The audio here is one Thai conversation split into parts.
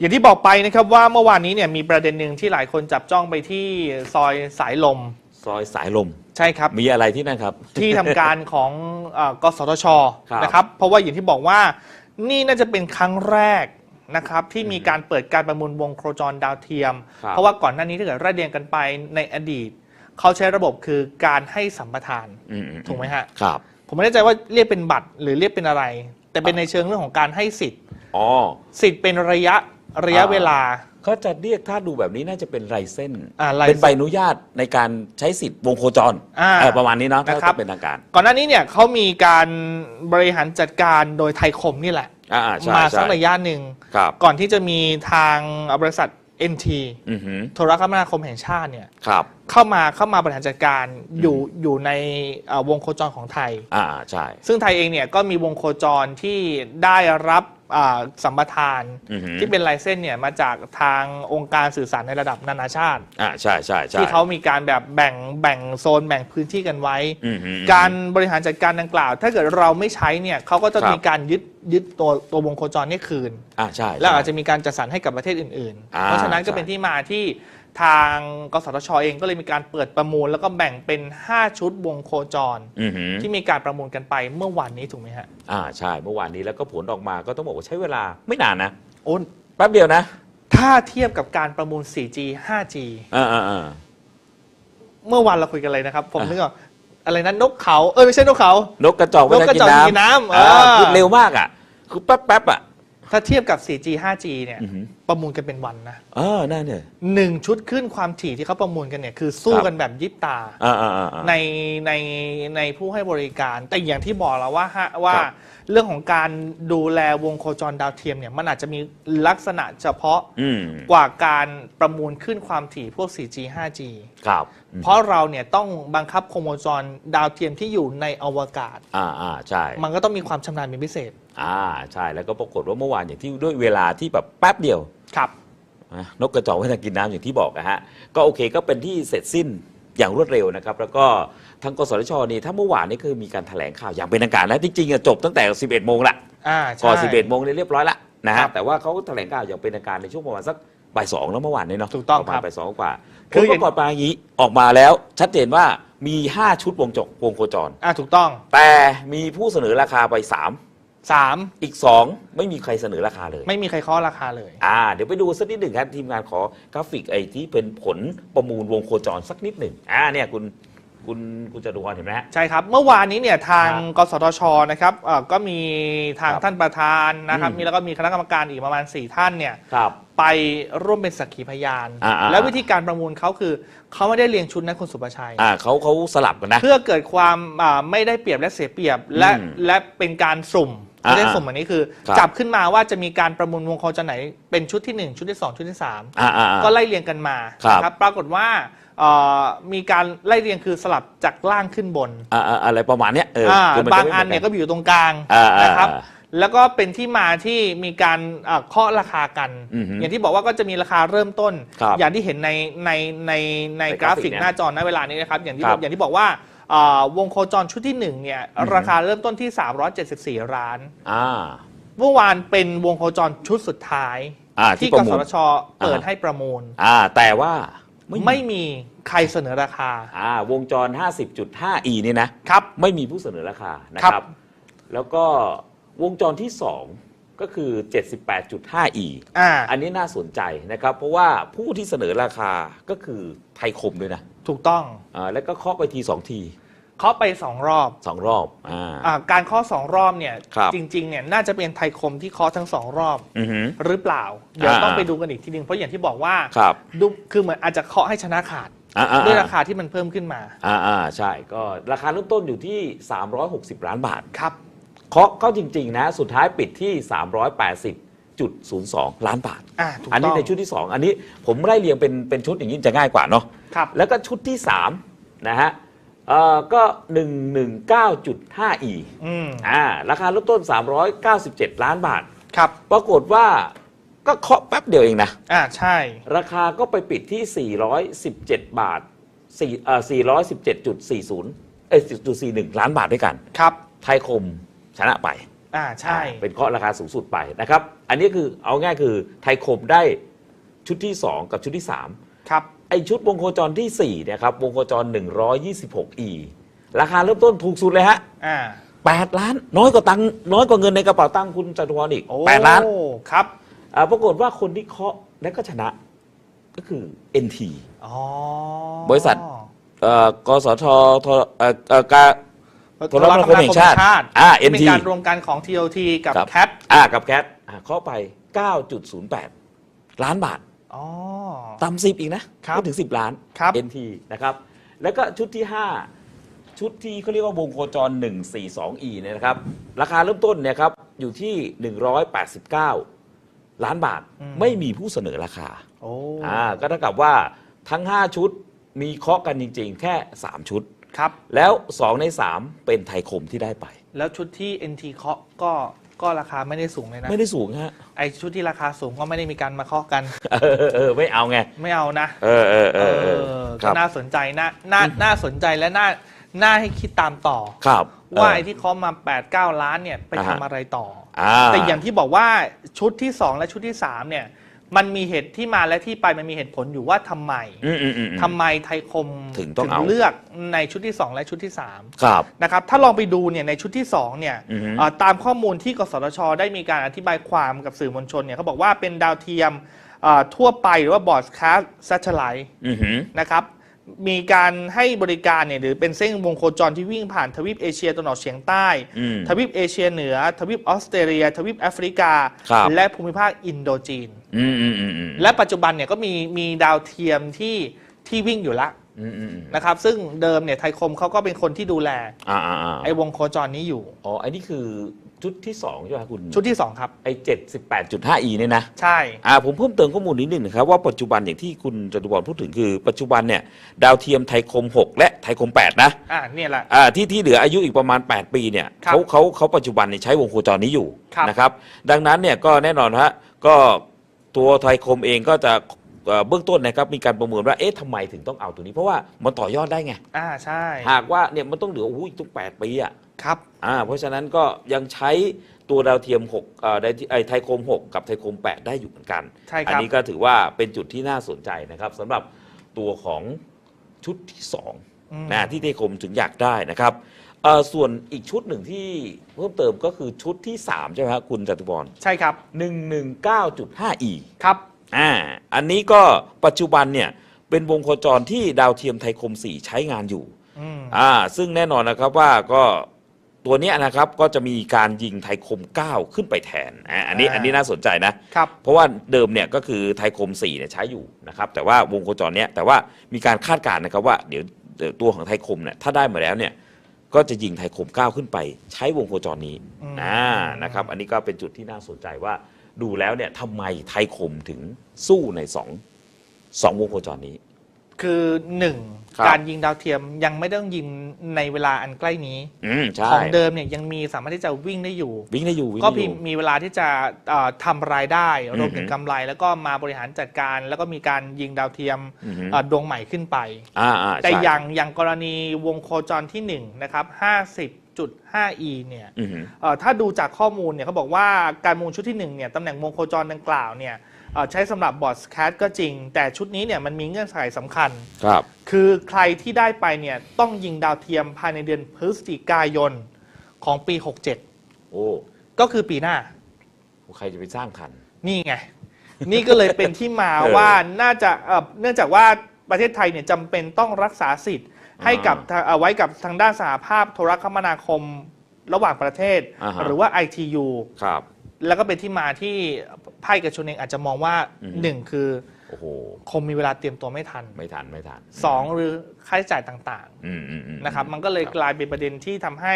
อย่างที่บอกไปนะครับว่าเมื่อวานนี้เนี่ยมีประเด็นหนึ่งที่หลายคนจับจ้องไปที่ซอยสายลม ซอยสายลม ใช่ครับ มีอะไรที่นั่นครับ ที่ทำการของเอ่อกสทชครับ นะครับ เพราะว่าอย่างที่บอกว่านี่น่าจะเป็นครั้งแรกนะครับที่มีการเปิดการประมูลวงโครจรดาวเทียมครับเพราะว่าก่อนหน้านี้ถ้าเกิดไล่เรียงกันไปในอดีต เขาใช้ระบบคือการให้สัมปทาน อืมอืถูกไหมฮะ ครับ ผมไม่แน่ใจว่าเรียกเป็นบัตรหรือเรียกเป็นอะไร แต่เป็นในเชิงเรื่องของการให้สิทธิ์ อ๋อ สิทธิ์เป็นระยะ ระยะอ่าเวลา เขาจะเรียกถ้าดูแบบนี้น่าจะเป็นไรเส้นอ่าไลเป็นเส้นใบอนุญาตในการใช้สิทธิ์วงโคจรอ่าเออประมาณนี้เนาะถ้านะครับ จะเป็นทางการก่อนหน้านี้เนี่ยเขามีการบริหารจัดการโดยไทยคมนี่แหละ อ่าใช่มาสัใช่กระยะหนึ่ง ครับก่อนที่จะมีทางบริษัท NT อือหือโทรคมนาคมแห่งชาติเนี่ยครับ เข้ามาเข้ามาบริหารจัดการอยู่อยู่ในเอ่อวงโคจรของไทย อ่าใช่ซึ่งไทยเองเนี่ยก็มีวงโคจรที่ได้รับอ่า สัมปทานอือหือที่เป็นไลเซนส์เนี่ยมาจากทางองค์การสื่อสารในระดับนานาชาติอ่าใช่ใช่ใช่ที่เขามีการแบบแบ่งแบ่งโซนแบ่งพื้นที่กันไว้อือหือการบริหารจัดการดังกล่าว ถ้าเกิดเราไม่ใช้เนี่ยเขาก็จะครับมีการยึดยึดตัวตัววงโคจรนี้คืนอ่าใช่แล้วอาจใช่จะมีการจัดสรรให้กับประเทศอื่นๆอ่าเพราะฉะนั้นก็ใช่เป็นที่มาที่ ทางกสทชเองก็เลยมีการเปิดประมูล แล้วก็แบ่งเป็น 5 ชุดวงโคจร อือหือ ที่มีการประมูลกันไปเมื่อวานนี้ถูกไหมฮะ อ่าใช่เมื่อวานนี้แล้วก็ผลออกมาก็ต้องบอกว่าใช้เวลาไม่นานนะโอ้นแป๊บเดียวนะถ้าเทียบกับการประมูล 4G 5G อ่าอ่าอ่า เมื่อวานเราคุยกันเลยนะครับ ผมอะ นึกว่าอะไรนะนกเขา เออไม่ใช่นกเขา นกกระจอกนกกระจอกไม่ได้กินน้ำอ่าเออคือเร็วมากอะ คือแป๊บแป๊บๆอะ ถ้าเทียบกับ 4G 5G เนี่ยอือหือ ประมูลกันเป็นวันนะเออนั่นเนี่ย หนึ่งชุดขึ้นความถี่ที่เขาประมูลกันเนี่ยคือสู้ครับ กันแบบยิบตาอ่าอ่าอ่าอ่า ในในในผู้ให้บริการ แต่อย่างที่บอกแล้วว่าฮะว่าครับเรื่องของการดูแลวงโคจรดาวเทียมเนี่ยมันอาจจะมีลักษณะเฉพาะอืม กว่าการประมูลขึ้นความถี่พวก 4G 5G ครับเพราะเราเนี่ยต้องบังคับโครโมจรดาวเทียมที่อยู่ในอวกาศ อ่าอ่าใช่ มันก็ต้องมีความชำนาญเป็นพิเศษ อ่าใช่แล้วก็ปรากฏว่าเมื่อวานอย่างที่ด้วยเวลาที่แบบแป๊บเดียว ครับ นะนกกระจอกไม่ทันกินน้ำอย่างที่บอกนะฮะก็โอเคก็เป็นที่เสร็จสิ้นอย่างรวดเร็วนะครับ แล้วก็ทางกสทชนี่ถ้าเมื่อวานนี้คือมีการแถลงข่าวอย่างเป็นทางการแล้วจริงๆอะจบตั้งแต่ 11 โมงละอ่าก่อน ใช่ 11 โมงเนี่ยเรียบร้อยละนะครัฮะบแต่ว่าเขาแถลงข่าวอย่างเป็นทางการในช่วงประมาณสักบ่ายสองแล้วเมื่อวานนี้เนาะถูกต้องประมาครัณบบ่ายสองกว่าคืคือออย่างประกอบมาอย่างนี้ออกมาแล้ว ชัดเจนว่ามี 5 ชุดวงจกวงโคจร อ่าถูกต้อง แต่มีผู้เสนอราคาไป 3 3อีก 2 ไม่มีใครเสนอราคาเลย ไม่มีใครเคาะราคาเลย อ่า เดี๋ยวไปดูสักนิดหนึ่งครับ ทีมงานขอกราฟิกไอ้ที่เป็นผลประมูลวงโคจรสักนิดหนึ่งอ่าเนี่ยคุณคุณคุณจตุพรเห็นไหมฮะ ใช่ครับ เมื่อวานนี้เนี่ยทางครับกสทชนะครับเอ่อก็มีทางครับท่านประธานนะครับ อืม มีแล้วก็มีคณะกรรมการอีกประมาณ 4 ท่านเนี่ยครับ ไปร่วมเป็นสักขีพยาน อ่าๆ แล้ววิธีการประมูลเขาคือเขาไม่ได้เรียงชุดนะคุณสุประชัย อ่าเขาเขาสลับกันนะ เพื่อเกิดความอ่าไม่ได้เปรียบและเสียเปรียบและอืม และเป็นการสุ่ม อ่าไม่ได้สุ่มอันนี้คือครับจับขึ้นมาว่าจะมีการประมูลวงโคจรไหนเป็นชุดที่1ชุดที่2ชุดที่3อ่าอ่าอ่าก็ไล่เรียงกันมาครับ นะครับปรากฏว่าเอ่อมีการไล่เรียงคือสลับจากล่างขึ้นบนอ่าอ่าอะไรประมาณเนี้ยเอออ่าคือมัจะบางไม่หมือันเนี่ยก็อยู่ตรงกลางอ่าอ่านะครับ อ่าแล้วก็เป็นที่มาที่มีการอ่าเคาะราคากัน อือฮึอย่างที่บอกว่าก็จะมีราคาเริ่มต้น ครับอย่างที่เห็นในในในในในกราฟิกกราฟิกเนี่ยหน้าจอณเวลานี้นะครับ อย่างที่ครับอย่างที่บอกว่าอ่า วงโคจรชุดที่หนึ่งเนี่ยอือฮึราคาเริ่มต้นที่ 374 ล้าน อ่า เมื่อวานเป็นวงโคจรชุดสุดท้าย อ่าที่ที่ประกมูสลทชเปิดอ่าให้ประมูล อ่า แต่ว่าไม่มีใครเสนอราคา อ่าวงจร 50.5e นี่นะครับ ไม่มีผู้เสนอราคานะคครัรับ บ แล้วก็วงจรที่ 2 ก็คือ 78.5e อ่า อันนี้น่าสนใจนะครับ เพราะว่าผู้ที่เสนอราคาก็คือไทยคมด้วยนะ ถูกต้องอ่าแล้วก็เคาะไปทีสองทีเคาะไปสองรอบสองรอบอ่าอาการเคาะสองรอบเนี่ยครับจริงๆเนี่ยน่าจะเป็นไทยคมที่เคาะทั้งสองรอบอือหือหรือเปล่า เดี๋ยวอ่าต้องไปดูกันอีกทีนึงเพราะอย่างที่บอกว่าครับดูคือเหมือนอาจจะเคาะให้ชนะขาดอ่าอ่าด้วยราคาที่มันเพิ่มขึ้นมาอ่าอ่าใช่ ก็ราคาเริ่มต้นอยู่ที่ 360 ล้านบาท ครับ เคาะเข้าจริง ๆ นะ สุดท้ายปิดที่ 380.02 ล้านบาท อ่าถูกอันต้นี้องในชุดที่ 2 อันนี้ผมไล่เรียงเป็นเป็นชุดอย่างนี้จะง่ายกว่าเนาะ ครับ แล้วก็ชุดที่ 3 นะฮะเอ่อก็ 119.5e อืมอ่าราคาเริ่มต้น 397 ล้านบาท ครับ ปรากฏว่าก็เคาะแป๊บเดียวเองนะ อ่าใช่ ราคาก็ไปปิดที่ 417 บาท4เอ่อ417.40เอ้ยจุด41 ล้านบาทด้วยกัน ครับ ไทยคมชนะไป อ่าใช่อ่าเป็นเคาะราคาสูงสุดไปนะครับ อันนี้คือเอาง่ายคือไทยคมได้ชุดที่ 2 กับชุดที่ 3 ครับ ไอชุดวงโคจรที่ 4 เนี่ยครับ วงโคจร 126e ราคาเริ่มต้นถูกสุดเลยฮะอ่า8ล้าน น้อยกว่าตังค์น้อยกว่าเงินในกระเป๋าตังค์คุณจตุพรอีกโอ้8ล้านครับอ่าปรากฏว่าคนที่เคาะและก็ชนะก็คือ NT อ๋อบริษัทเอ่อกสททเอ่อเอ่อการ โทรคมนาคมแห่งชาติอ่าที่เป็น NT การรวมกันของ TOT กับ ครับ CAT อ่ากับแคทอ่าเคาะไป 9.08 ล้านบาท อ๋อ ต่ำสิบอีกนะครับไม่ถึง 10 ล้าน ครับ NT นะครับ แล้วก็ชุดที่ 5 ชุดที่เขาเรียกว่าวงโคจร 142E เนี่ยนะครับ ราคาเริ่มต้นเนี่ยครับอยู่ที่ 189 ล้านบาทไม่มีผู้เสนอราคาโอ้ อ่าก็เท่ากับว่าทั้ง 5 ชุดมีเคาะกันจริง ๆ แค่ 3 ชุด ครับ แล้ว 2 ใน 3 เป็นไทยคมที่ได้ไป แล้วชุดที่ NT เคาะก็ก็ราคาไม่ได้สูงเลยนะ ไม่ได้สูงฮะไอชุดที่ราคาสูงก็ไม่ได้มีการมาเคาะกัน เออเออเออไม่เอาไง ไม่เอานะ เออเออเออเออคก็รับ น่าสนใจน่าน่าน่าสนใจและน่าน่าให้คิดตามต่อ ครับว่าเออไอ้ที่เคาะมา8 9 ล้านเนี่ยไปอ่าทำฮะอะไรต่อ อ่าแต่อย่างที่บอกว่าชุดที่ 2 และชุดที่ 3 เนี่ย มันมีเหตุที่มาและที่ไปมันมีเหตุผลอยู่ว่าทำไมอืมอืมอืมอืม ทำไมไทยคมถึงต้องเอาเลือกในชุดที่ 2 และชุดที่3ครับนะครับถ้าลองไปดูเนี่ยในชุดที่2เนี่ยอือฮึ เอ่อตามข้อมูลที่กสทช ได้มีการอธิบายความกับสื่อมวลชนเนี่ยเขาบอกว่าเป็นดาวเทียมเอ่อทั่วไปหรือว่าบอ d แคสต์ s a t e l i t e อือหือนะครับ มีการให้บริการเนี่ยหรือเป็นเส้นวงโคจรที่วิ่งผ่านทวีปเอเชียตะวันออกเฉียงใต้ อืม ทวีปเอเชียเหนือ ทวีปออสเตรเลีย ทวีปแอฟริกา ครับ และภูมิภาคอินโดจีน อืมอืมอืมอืมและปัจจุบันเนี่ยก็มีมีดาวเทียมที่ที่วิ่งอยู่ละอืมอืมอืมนะครับ ซึ่งเดิมเนี่ยไทยคมเขาก็เป็นคนที่ดูแล อ่าอ่าอ่าไอ้วงโคจรนี้อยู่ อ๋อไอ้นี่คือ ชุดที่สองใช่ไหมคุณชุดที่ 2 ครับ ไอ้เจ็ดสิบแปดจุดห้าอีเนี่ยนะใช่ อ่าผมเพิ่มเติมข้อมูลนิดหนึ่งนะครับว่าปัจจุบันอย่างที่คุณจตุพรพูดถึงคือปัจจุบันเนี่ยดาวเทียมไทยคม 6 และไทยคม 8 นะอ่าเนี่ยแหละ อ่าที่ที่เหลืออายุอีกประมาณ 8 ปีเนี่ยครับเขาเขาเขาปัจจุบันเนี่ยใช้วงโคจรนี้อยู่ครับ นะครับดังนั้นเนี่ยก็แน่นอนฮะก็ตัวไทยคมเองก็จะเอ่อเบื้องต้นนะครับมีการประเมินว่าเอ๊ะทำไมถึงต้องเอาตัวนี้ เพราะว่ามันต่อยอดได้ไง อ่าใช่ หากว่าเนี่ยมันต้องเหลือโอ้โหอีกตั้ง8ปีอะ ครับอ่าเพราะฉะนั้นก็ยังใช้ตัวดาวเทียม6เอ่อได้ที่ไอ้ไทยคม 6 กับไทยคม 8 ได้อยู่เหมือนกัน ใช่ครับ อันี้ก็ถือว่าเป็นจุดที่น่าสนใจนะครับสำหรับตัวของชุดที่2อืมนะที่ไทยคมถึงอยากได้นะครับเอ่อส่วนอีกชุดหนึ่งที่เพิ่มเติมก็คือชุดที่ 3 ใช่ไหมครับคุณจตุพรใช่ครับ 119.5e ครับ อ่าอันนี้ก็ปัจจุบันเนี่ยเป็นวงโคจรที่ดาวเทียมไทยคม 4 ใช้งานอยู่ อืม อ่าซึ่งแน่นอนนะครับว่าก็ ตัวเนี้ยนะครับก็จะมีการยิงไทยคม 9 ขึ้นไปแทนอ่าอันนี้อ่า อันนี้น่าสนใจนะ ครับ เพราะว่าเดิมเนี่ยก็คือไทยคม4เนี่ยใช้อยู่นะครับแต่ว่าวงโคจรเนี้ยแต่ว่ามีการคาดการณ์นะครับว่าเดี๋ยวเดี๋ยวตัวของไทยคมเนี่ยถ้าได้มาแล้วเนี่ยก็จะยิงไทยคม 9 ขึ้นไป ใช้วงโคจรนี้อืม อ่านะครับอันนี้ก็เป็นจุดที่น่าสนใจว่าดูแล้วเนี่ยทำไมไทยคมถึงสู้ในสองสองวงโคจรนี้ คือหนึ่งครับ การยิงดาวเทียมยังไม่ต้องยิงในเวลาอันใกล้นี้ อืมใช่ของเดิมเนี่ยยังมีสามารถที่จะวิ่งได้อยู่ วิ่งได้อยู่วิ่งก็ได้อมียู่ มีเวลาที่จะเอ่อทำรายได้อือฮึรวมถึงกำไร แล้วก็มาบริหารจัดการ แล้วก็มีการยิงดาวเทียมอือฮึ เอ่อดวงใหม่ขึ้นไป อ่าอ่าแต่ใช่อย่างอย่างกรณีวงโคจรที่ 1 นะครับ 50.5e เนี่ยอือหือ เอ่อถ้าดูจากข้อมูลเนี่ยเขาบอกว่าการมูลชุดที่1เนี่ยตำแหน่งวงโคจรดังกล่าวเนี่ยเอ่อ ใช้สำหรับบอร์ดแคสก็จริง แต่ชุดนี้เนี่ยมันมีเงื่อนไขสำคัญครับ คือใครที่ได้ไปเนี่ยต้องยิงดาวเทียมภายในเดือนพฤศจิกายนของปี โอ้67 ก็คือปีหน้า ใครจะไปสร้างทัน นี่ไง นี่ก็เลยเป็นที่มาเออว่าน่าจะเอ่อเนื่องจากว่าประเทศไทยเนี่ยจำเป็นต้องรักษาสิทธิ์ ให้กับทางเอ่อไว้กับทางด้านสหภาพโทรคมนาคมระหว่างประเทศ อ่าฮะ หรือว่า ITU ครับ แล้วก็เป็นที่มาที่ภาคเอกชนเองอาจจะมองว่าอืม หนึ่งคือโอ้โห คงมีเวลาเตรียมตัวไม่ทันไม่ทันไม่ทันสองหรือค่าใช้จ่ายต่างอืมอืมอืม ๆนะครับมันก็เลยครับกลายเป็นประเด็นที่ทำให้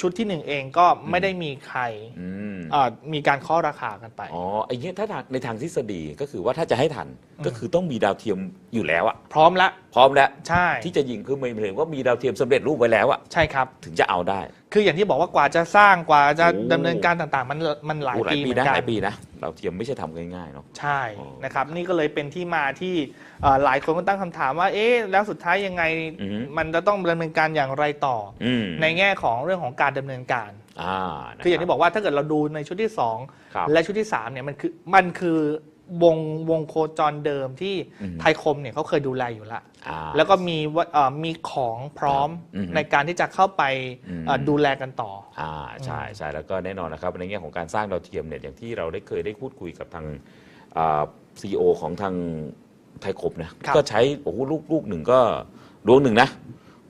ชุดที่หนึ่งเองก็ไม่ได้มีใครอืมเอ่อมีการข้อราคากันไป อ๋อไอ้เงี้ยถ้าทางในทางทฤษฎีก็คือว่าถ้าจะให้ทันก็คือต้องมีดาวเทียมอยู่แล้วอะพร้อมแล้วพร้อมแล้วใช่ที่จะยิงคือไม่เห็นว่ามีดาวเทียมสำเร็จรูปไว้แล้วอะใช่ครับ ถึงจะเอาได้ คืออย่างที่บอกว่ากว่าจะสร้างกว่าจะโอ้ดำเนินการต่างๆ มันมันหลายโอ้หลายปีปีเหมือนะนกัหนลายปีนะ ดาวเทียมไม่ใช่ทำง่ายๆเนาะใช่อ๋อนะครับ นี่ก็เลยเป็นที่มาที่เอ่อหลายคนก็ตั้งคำถามว่า เอ๊ะแล้วสุดท้ายยังไงอือฮึมันจะต้องดำเนินการอย่างไรต่ออืมในแง่ของเรื่องของการดำเนินการอ่านะคืออย่างที่บอกว่าถ้าเกิดเราดูในชุดที่ครับ2และชุดที่3เนี่ยมันคือมันคือ วงวงโคจรเดิมที่อืมไทยคมเนี่ยเขาเคยดูแลอยู่แล้วอ่า แล้วก็มีว่าเอ่อมีของพร้อมอืมในการที่จะเข้าไปอืม เอ่อดูแลกันต่อ อ่าใช่ใช่แล้วก็แน่นอนนะครับในแง่ของการสร้างดาวเทียมเนี่ยอย่างที่เราได้เคยได้พูดคุยกับทางซีอีโอของทางไทยคมนะครับ ก็ใช้โอ้โหลูกลูกหนึ่งก็ดวงหนึ่งนะ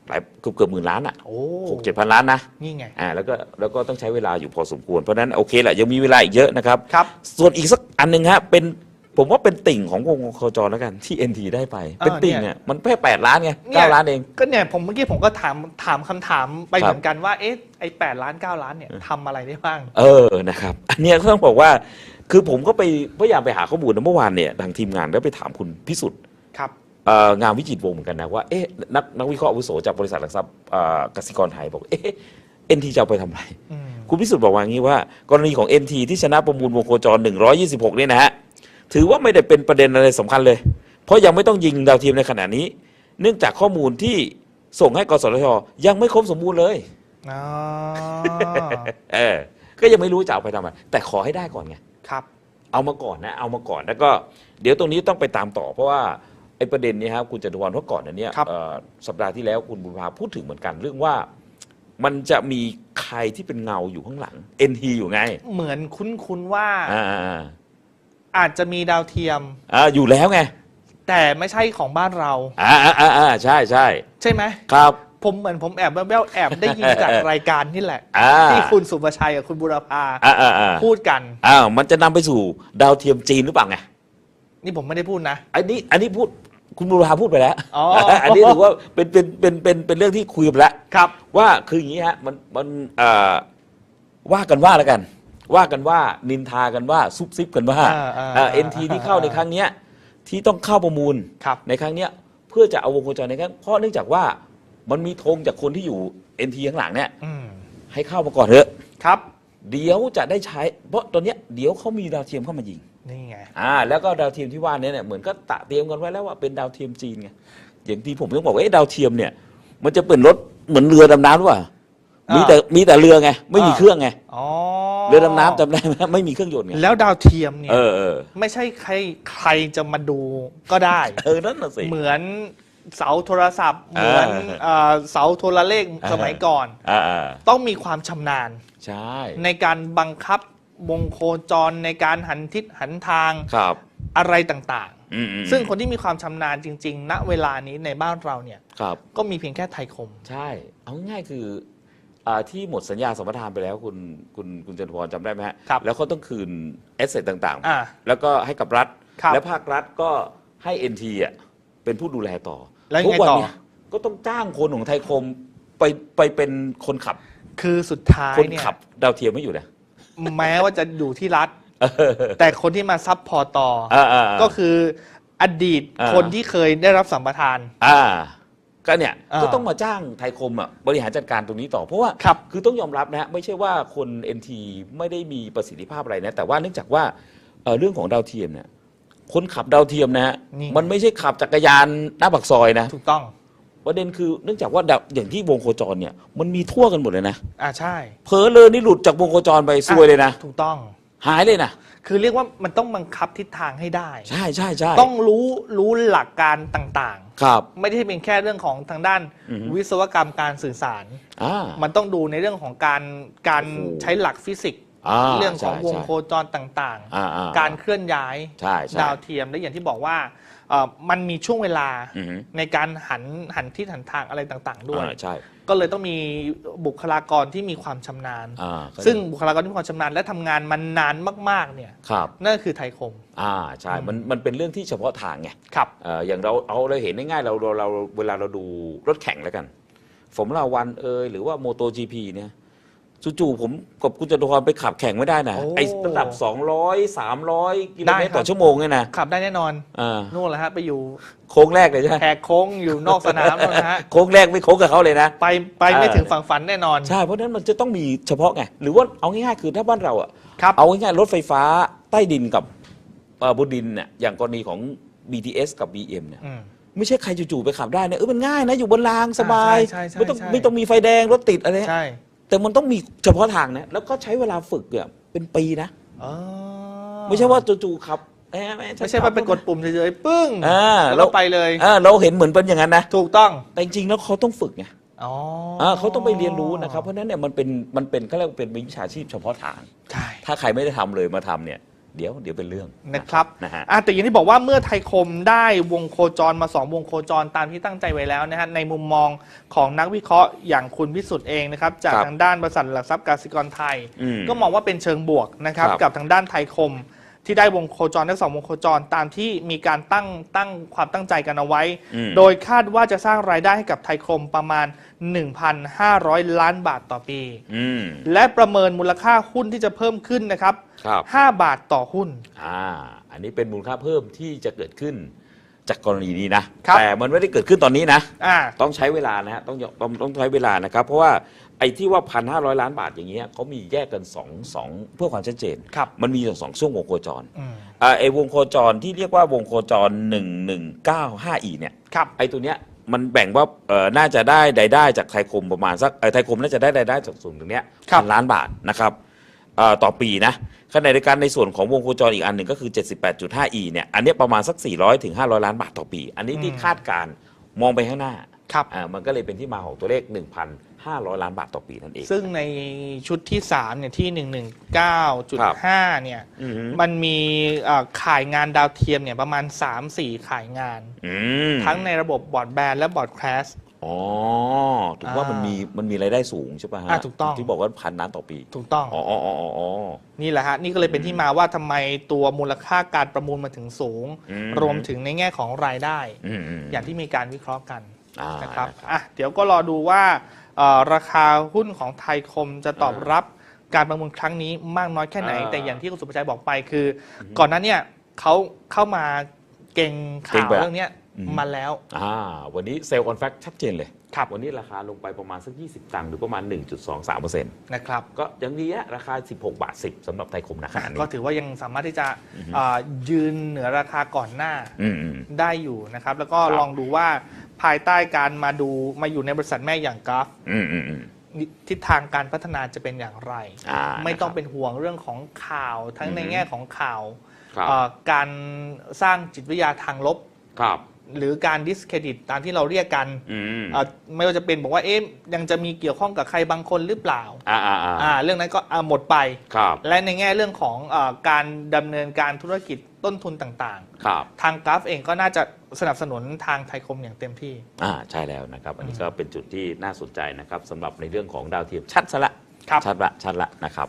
หลายเกือบเกือบหมื่นล้านอะโอ้หกเจ็ดพันล้านนะนี่ไง อ่าแล้วก็แล้วก็ต้องใช้เวลาอยู่พอสมควร เพราะฉะนั้นโอเคแหละยังมีเวลาอีกเยอะนะครับ ครับ ส่วนอีกสักอันหนึ่งฮะเป็น ผมว่าเป็นติ่งของวงโคจรแล้วกันที่ NT ได้ไปเป็นติ่งเนี่เนี่ยยมันแค่แปดล้านไงเนี่ยเก้าล้านเอง ก็เนี่ยผมเมื่อกี้ผมก็ถามถามคำถามไปครับ เหมือนกันว่าเอ๊ะไอ้แปดล้านเก้าล้านเนี่ยทำอะไรได้บ้าง เออนะครับ อันเนี้ยก็ต้องบอกว่า คือผมก็ไปพยายามไปหาข้อมูลนะเมื่อวานเนี่ยทางทีมงานก็ไปถามคุณพิสุทธิ์ครับ เอ่องานวิจิตรวงศ์เหมือนกันนะว่าเอ๊ะนักนักวิเคราะห์อาวุโสจากบริษัทหลักทรัพย์เอ่อกสิกรไทยบอกเอ๊ะเอ็นทีจะเอาไปทำอะไร อืม คุณพิสุทธิ์บอกว่างี้ว่า กรณีของ NT ที่ชนะประมูลวงโคจร 126 เนี่ยนะฮะ ถือว่าไม่ได้เป็นประเด็นอะไรสำคัญเลย เพราะยังไม่ต้องยิงดาวเทียมในขณะนี้ เนื่องจากข้อมูลที่ส่งให้กสทชยังไม่ครบสมบูรณ์เลยอ๋อเออก็ยังไม่รู้จะเอาไปทำอะไรแต่ขอให้ได้ก่อนไงครับ เอามาก่อนนะ เอามาก่อนแล้วก็ เดี๋ยวตรงนี้ต้องไปตามต่อ เพราะว่าไอ้ประเด็นนี้ครับคุณจตุพรเพราะก่อนอันเนี้ยครับเอ่อสัปดาห์ที่แล้วคุณบุญพาพูดถึงเหมือนกันเรื่องว่ามันจะมีใครที่เป็นเงาอยู่ข้างหลัง NT อยู่ไง เหมือนคุ้นๆว่า อ่าอ่าอ่าอาจจะมีดาวเทียม อ่าอยู่แล้วไงแต่ไม่ใช่ของบ้านเรา อ่าอ่าอ่าอ่าใช่ใช่ใช่ไหมครับ ผมเหมือนผมแอบแว่วๆแอบได้ยินจากรายการนี่แหละ อ่า ที่คุณสุภชัยกับคุณบุรพาอ่าอ่าอ่าพูดกัน อ้าวมันจะนำไปสู่ดาวเทียมจีนหรือเปล่าไงนี่ผมไม่ได้พูดนะ อันนี้อันนี้พูดคุณบุญพาพูดไปแล้วอ๋ออั นนี้ถือว่าเป็นเป็นเป็นเป็นเป็นเรื่องที่คุยกันไปแล้ว ครับ ว่าคืออย่างนี้ฮะมันมันเอ่อว่ากันว่าแล้วกัน ว่ากันว่านินทากันว่าซุบซิบกันว่าอ่าอ่าเอ็นทีที่เข้าในครั้งเนี้ยที่ต้องเข้าประมูลครับในครั้งเนี้ยเพื่อจะเอาวงโคจรในครั้งเพราะเนื่องจากว่ามันมีธงจากคนที่อยู่เอ็นทีข้างหลังเนี่ยอืมให้เข้ามาก่อนเถอะครับ เดี๋ยวจะได้ใช้ เพราะตอนเนี้ยเดี๋ยวเขามีดาวเทียมเข้ามายิงนี่ไงอ่าแล้วก็ดาวเทียมที่ว่าเนี้เนี่ยเหมือนก็ตะเตรียมกันไว้แล้วว่าเป็นดาวเทียมจีนไงอย่างที่ผมต้องบอกว่าเอ๊ะดาวเทียมเนี่ย มันจะเป็นรถเหมือนเรือดำน้ำหรือเปล่าอ่ามีมีแต่มีแต่เรือไง ไม่มีอ่าเครื่องไงอ๋อ เรือดำน้ำจำได้ไหมไม่มีเครื่องยนต์ไงแล้วดาวเทียมเนี่ยเออเออไม่ใช่ใครใครจะมาดูก็ได้ เออนั่นน่ะสิ เหมือนเสาโทรศัพท์ เหอ่ามือนเอ่อเสาโทรเลขอ่าสมัยก่อน อ่าอ่าต้องมีความชำนาญ ใช่ในการบังคับวงโคจรในการหันทิศหันทางครับอะไรต่างอืมอืมๆ ซึ่งคนที่มีความชำนาญจริง ๆ ณเวลานี้ในบ้านเราเนี่ย ครับ ก็มีเพียงแค่ไทยคม ใช่ เอาง่ายๆคือ อ่าที่หมดสัญญาสัมปทานไปแล้วคุณคุณคุณจตุพรจำได้ไหมฮะครับแล้วเขาต้องคืนแอสเซทต่างอ่าๆ แล้วก็ให้กับรัฐ ครับและภาครัฐก็ให้ NT อะเป็นผู้ดูแลต่อแล้วยังทุกไงวัต่อ เนี้ยก็ต้องจ้างคนของไทยคมไปไปเป็นคนขับ คือสุดท้ายคนเนี่ยขับดาวเทียมไม่อยู่นะแม้ว่าจะอยู่ที่รัฐ แต่คนที่มาซับพอร์ตต่อออ่าอ่าอ่าก็คืออดีตอ่า คนที่เคยได้รับสัมปทาน อ่า ก็เนี่ยอ่าก็ต้องมาจ้างไทยคมอะบริหารจัดการตรงนี้ต่อเพราะว่าครับคือต้องยอมรับนะฮะไม่ใช่ว่าคน NT ไม่ได้มีประสิทธิภาพอะไรนะ แต่ว่าเนื่องจากว่าเอ่อเรื่องของดาวเทียมเนี่ยคนขับดาวเทียมนะฮะนี่ มันไม่ใช่ขับจักรยานหน้าปากซอยนะถูกต้อง ประเด็นคือเนื่องจากว่าดาวอย่างที่วงโคจรเนี่ยมันมีทั่วกันหมดเลยนะ อ่าใช่เผลอเลยนี่หลุดจากวงโคจรไปซวยเลยนะ ถูกต้อง หายเลยนะคือเรียกว่ามันต้องบังคับทิศทางให้ได้ ใช่ใช่ใช่ต้องรู้รู้หลักการต่างครับๆไม่ได้เป็นแค่เรื่องของทางด้านอือฮึวิศวกรรมการสื่อสารอ่ามันต้องดูในเรื่องของการการโอ้โหใช้หลักฟิสิกส์ อ่าเรื่องของใช่วงใช่โคจรต่างอ่าอ่ๆการเคลื่อนย้ายใช่ใช่ดาวเทียมและอย่างที่บอกว่าเอ่อมันมีช่วงเวลาอือฮึ ในการหันหันทิศหันทางอะไรต่างๆ ด้วย อ่าใช่ ก็เลยต้องมีบุคลากรที่มีความชำนาญ อ่าซึ่งบุคลากรที่มีความชำนาญและทำงานมันนานมาก ๆ เนี่ย ครับ นั่นคือไทยคม อ่าใช่มันมันเป็นเรื่องที่เฉพาะทางไงครับ เอ่ออย่างเราเอาเราเห็นง่ายๆเราเราเราเวลาเราดูรถแข่งแล้วกันฟอร์มูล่าวันเอยหรือว่าโมโต GP เนี่ย จู่ๆผมกับคุณจตุพรไปขับแข่งไม่ได้นะโอ้ไอ้ระดับ 200 300 กิโลเมตรได้ครับ ต่อชั่วโมงเนี่ยนะขับได้แน่นอนอ่านู่นแหละฮะไปอยู่โค้งแรกเลยใช่ไหมแหกโค้งอยู่นอกสนามแล้วนะฮะโค้งแรกไม่โค้งกับเขาเลยนะ ไปไปไม่เออถึงฝั่งฝันแน่นอน ใช่ เพราะฉะนั้นมันจะต้องมีเฉพาะไง หรือว่าเอาง่ายๆ คือถ้าบ้านเราอะครับ เอาง่ายๆ รถไฟฟ้าใต้ดินกับเอ่อบนดินเนี่ยอย่างกรณีของ BTS กับ BM เนี่ยอืม ไม่ใช่ใครจู่ๆไปขับได้นะเออมันง่ายนะ อยู่บนรางสบาย ใช่ใช่ใช่ไม่ต้องใช่ ไม่ต้องมีไฟแดงรถติดอะไร ใช่ แต่มันต้องมีเฉพาะทางนะ แล้วก็ใช้เวลาฝึกเนี่ยเป็นปีนะ อ๋อไม่ใช่ว่าจู่ๆครับเอ๊ะไม่ใช่ว่าไปกดปุ่มเฉยๆปึ้งอ่าแล้วเราก็ไปเลย อ่าเราเห็นเหมือนเป็นอย่างนั้นนะ ถูกต้องแต่จริงๆแล้วเขาต้องฝึกไงอ๋ออ่าเขาต้องไปเรียนรู้นะครับ เพราะฉะนั้นเนี่ยมันเป็นมันเป็นเขาเรียกว่าเป็นวิชาชีพเฉพาะทาง ใช่ ถ้าใครไม่ได้ทำเลยมาทำเนี่ย เดี๋ยวเดี๋ยวเป็นเรื่องนะครับนะฮะอะแต่อย่างที่บอกว่าเมื่อไทยคมได้วงโคจรมา 2 วงโคจรตามที่ตั้งใจไว้แล้วนะฮะในมุมมองของนักวิเคราะห์อย่างคุณพิสุทธิ์เองนะครับจากครับทางด้านบริษัทหลักทรัพย์กสิกรไทยอืมก็มองว่าเป็นเชิงบวกนะครับครับกับทางด้านไทยคม ที่ได้วงโคจรทั้งสองวงโคจรตามที่มีการตั้งตั้งความตั้งใจกันเอาไว้ อืม โดยคาดว่าจะสร้างรายได้ให้กับไทยคมประมาณ 1,500 ล้านบาทต่อปี อืม และประเมินมูลค่าหุ้นที่จะเพิ่มขึ้นนะครับ ครับ 5 บาทต่อหุ้น อ่า อันนี้เป็นมูลค่าเพิ่มที่จะเกิดขึ้น จากกรณีนี้นะแต่มันไม่ได้เกิดขึ้นตอนนี้นะ อ่า ต้องใช้เวลานะฮะต้องยต้องต้องใช้เวลานะครับ เพราะว่าไอ้ที่ว่าพันห้าร้อยล้านบาทอย่างเงี้ยเขามีแยกกันสองสองเพื่อความชัดเจน ครับ มันมีสองช่วงวงโคจรอืมอ่าไอ้วงโคจรที่เรียกว่าวงโคจร 1195อีเนี่ย ครับ ไอ้ตัวเนี้ยมันแบ่งว่าเอ่อน่าจะได้รายได้จากไทยคมประมาณสักเอ่อไทยคมน่าจะได้รายได้จากส่วนตรงเนี้ยครับ พันล้านบาทนะครับเอ่อ ต่อปีนะขณะเดียวกันในส่วนของวงโคจรอีกอันหนึ่งก็คือ 78.5 e เนี่ยอันเนี้ยประมาณสัก 400ถึง500 ล้านบาทต่อปี อันนี้ที่คาดการณ์มองไปข้างหน้าครับอ่ามันก็เลยเป็นที่มาของตัวเลข 1,500 ล้านบาทต่อปีนั่นเอง ซึ่งในชุดที่ 3 เนี่ยที่ 119.5 เนี่ยอือฮึมันมีเอ่อข่ายงานดาวเทียมเนี่ยประมาณ 3-4ข่ายงานอืมทั้งในระบบบอร์ดแบนและบอร์ดแคส อ๋อถูกว่ามันมีมันมีรายได้สูงใช่ป่ะฮะอ่าถูกต้อง ที่บอกว่าพันล้านต่อปีถูกต้อง อ๋ออ๋ออ๋ออ๋อ นี่แหละฮะ นี่ก็เลยเป็นที่มาว่าทำไมตัวมูลค่าการประมูลมาถึงสูง อืม รวมถึงในแง่ของรายได้ อืมอืมอย่างที่มีการวิเคราะห์กันอ่านะครับนะครับอะเดี๋ยวก็รอดูว่าเอ่อราคาหุ้นของไทยคมจะตอบรับการประมูลครั้งนี้มากน้อยแค่ไหน อ่าแต่อย่างที่คุณสุภชัยบอกไปคืออก่อนหนั้นเนี่ยเขาเข้ามาเก่งเก่งข่าวไปอะเรื่องเนี้ยอื มมาแล้วอ่าวันนี้เซลล์คอนแฟคชัดเจนเลยครับวันนี้ราคาลงไปประมาณสัก 20 ตังค์หรือประมาณ 1.23%นะครับก็ยังดีอะราคา 16 บาท 10สำหรับไทยคมนะขณะนี้ก็ถือว่ายังสามารถที่จะเอ่อยืนเหนือราคาก่อนหน้าอืมอืมได้อยู่นะครับ แล้วก็ครับลองดูว่าภายใต้การมาดูมาอยู่ในบริษัทแม่อย่างกราฟอืมอืมอืมทิศทางการพัฒนาจะเป็นอย่างไรอ่าไม่ต้องนะครับเป็นห่วงเรื่องของข่าวทั้งอือฮึในแง่ของข่าวครับเอ่อการสร้างจิตวิทยาทางลบครับ หรือการดิสเครดิตตามที่เราเรียกกันอืมเอ่อไม่ว่าจะเป็นบอกว่าเอ๊ะยังจะมีเกี่ยวข้องกับใครบางคนหรือเปล่าอ่าอ่าอ่าอ่าเรื่องนั้นก็อ่าหมดไป ครับและในแง่เรื่องของเออการดำเนินการธุรกิจต้นทุนต่างครับ ๆ ทางกราฟเองก็น่าจะสนับสนุนทางไทยคมอย่างเต็มที่ อ่าใช่แล้วนะครับ อันนี้ก็เป็นจุดที่น่าสนใจนะครับสำหรับในเรื่องของดาวเทียมชัดซะละครับ ชัดละชัดละนะครับ